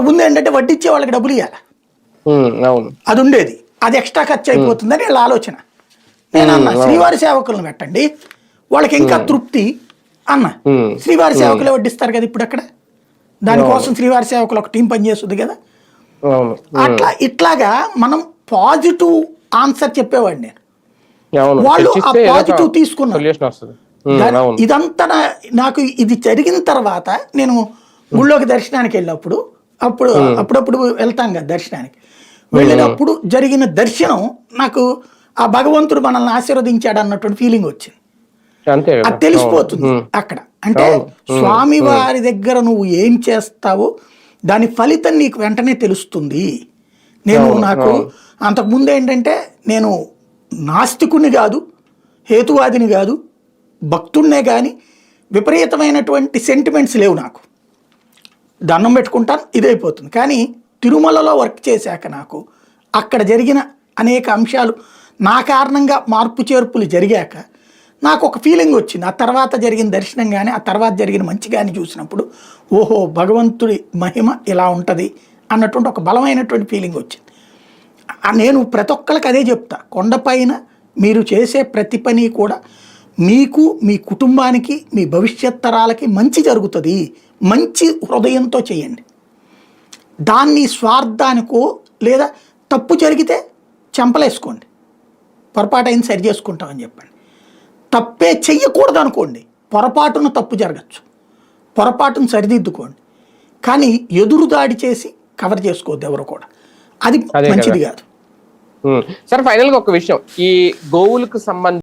అంతకుముందు ఏంటంటే వడ్డిచ్చే వాళ్ళకి డబ్బులు ఇవ్వాలి అది ఉండేది. అది ఎక్స్ట్రా ఖర్చు అయిపోతుందని వీళ్ళ ఆలోచన. నేను అన్న శ్రీవారి సేవకులను పెట్టండి. వాళ్ళకి ఇంకా తృప్తి అన్న. శ్రీవారి సేవకులే వడ్డిస్తారు కదా ఇప్పుడు అక్కడ? దానికోసం శ్రీవారి సేవకులు ఒక టీం పనిచేస్తుంది కదా? అట్లా ఇట్లాగా మనం పాజిటివ్ ఆన్సర్ చెప్పేవాడిని నేను. వాళ్ళు ఆ పాజిటివ్ తీసుకున్నారు. ఇదంతా నాకు ఇది జరిగిన తర్వాత నేను గుళ్ళోకి దర్శనానికి వెళ్ళినప్పుడు అప్పుడు అప్పుడప్పుడు వెళ్తాం కదా దర్శనానికి. వెళ్ళినప్పుడు జరిగిన దర్శనం నాకు ఆ భగవంతుడు మనల్ని ఆశీర్వదించాడు అన్నటువంటి ఫీలింగ్ వచ్చింది. అది తెలిసిపోతుంది అక్కడ. అంటే స్వామి వారి దగ్గర నువ్వు ఏం చేస్తావో దాని ఫలితం నీకు వెంటనే తెలుస్తుంది. నేను నాకు అంతకుముందు ఏంటంటే నేను నాస్తికుని కాదు హేతువాదిని కాదు భక్తుడినే కానీ విపరీతమైనటువంటి సెంటిమెంట్స్ లేవు నాకు. దండం పెట్టుకుంటాను ఇదైపోతుంది. కానీ తిరుమలలో వర్క్ చేశాక నాకు అక్కడ జరిగిన అనేక అంశాలు నా కారణంగా మార్పు చేర్పులు జరిగాక నాకు ఒక ఫీలింగ్ వచ్చింది. ఆ తర్వాత జరిగిన దర్శనం కానీ ఆ తర్వాత జరిగిన మంచి కానీ చూసినప్పుడు ఓహో భగవంతుడి మహిమ ఇలా ఉంటుంది అన్నటువంటి ఒక బలమైనటువంటి ఫీలింగ్ వచ్చింది. నేను ప్రతి ఒక్కరికి అదే చెప్తా. కొండపైన మీరు చేసే ప్రతి పని కూడా మీకు మీ కుటుంబానికి మీ భవిష్యత్ తరాలకి మంచి జరుగుతుంది. మంచి హృదయంతో చేయండి. దాన్ని స్వార్థానికో లేదా తప్పు జరిగితే చెంపలేసుకోండి. పొరపాటైన సరి చేసుకుంటామని చెప్పండి. తప్పే చెయ్యకూడదు అనుకోండి పొరపాటున తప్పు జరగచ్చు. పొరపాటును సరిదిద్దుకోండి. కానీ ఎదురు దాడి చేసి కవర్ చేసుకోవద్దు ఎవరు కూడా. అది మంచిది కదా. సార్ ఫైనల్గా ఒక విషయం. ఈ గోవులకు సంబంధించి